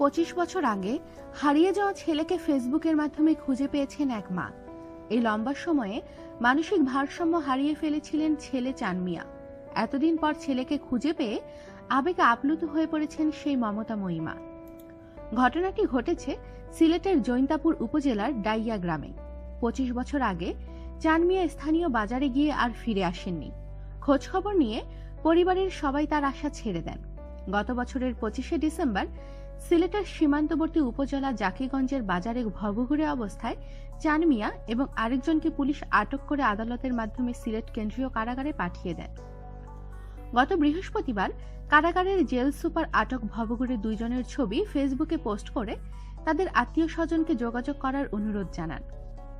পঁচিশ বছর আগে হারিয়ে যাওয়া ছেলেকে ফেসবুকের মাধ্যমে খুঁজে পেয়েছেন এক মা। এই লম্বা সময়ে মানসিক ভারসাম্য হারিয়ে ফেলেছিলেন ছেলে চানমিয়া। এতদিন পর ছেলেকে খুঁজে পেয়ে আবেগে আপ্লুত হয়ে পড়েছেন সেই মমতা মহিমা। ঘটনাটি ঘটেছে সিলেটের জৈন্তাপুর উপজেলার ডাইয়া গ্রামে। পঁচিশ বছর আগে চানমিয়া স্থানীয় বাজারে গিয়ে আর ফিরে আসেননি। খোঁজখবর নিয়ে পরিবারের সবাই তার আশা ছেড়ে দেন। গত বছরের পঁচিশে ডিসেম্বর সিলেটের সীমান্তবর্তী উপজেলা জাকিগঞ্জের বাজারে ভবঘুরে অবস্থায় চানমিয়া এবং আরেকজনকে পুলিশ আটক করে আদালতের মাধ্যমে সিলেট কেন্দ্রীয় কারাগারে পাঠিয়ে দেন। গত বৃহস্পতিবার কারাগারের জেল সুপার আটক ভবঘুরে দুইজনের ছবি ফেসবুকে পোস্ট করে তাদের আত্মীয় স্বজনকে যোগাযোগ করার অনুরোধ জানান।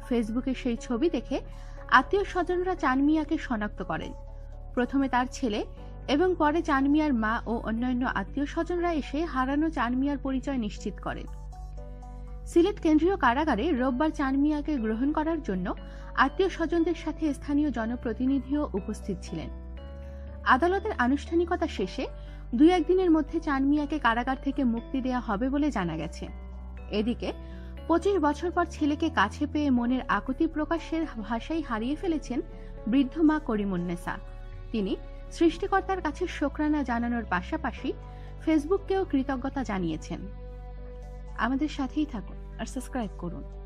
ফেসবুকে সেই ছবি দেখে আত্মীয় স্বজনরা চানমিয়াকে শনাক্ত করেন। প্রথমে তার ছেলে এবং পরে চানমিয়ার মা ও অন্যান্য আত্মীয় স্বজনরা এসে হারানো চানমিয়ার পরিচয় নিশ্চিত করেন। সিলেট কেন্দ্রীয় কারাগারে রোববার চানমিয়াকে গ্রহণ করার জন্য আত্মীয় স্বজনদের সাথে স্থানীয় জনপ্রতিনিধিও উপস্থিত ছিলেন। আদালতের আনুষ্ঠানিকতা শেষে দুই একদিনের মধ্যে চানমিয়াকে কারাগার থেকে মুক্তি দেওয়া হবে বলে জানা গেছে। এদিকে, পঁচিশ বছর পর ছেলেকে কাছে পেয়ে মনের আকুতি প্রকাশের ভাষাই হারিয়ে ফেলেছেন বৃদ্ধ মা করিমুন্নেসা তিনি সৃষ্টিকর্তার কাছে শোকরানা জানানোর পাশাপাশি ফেসবুককেও কৃতজ্ঞতা জানিয়েছেন। আমাদের সাথেই থাকুন আর সাবস্ক্রাইব করুন।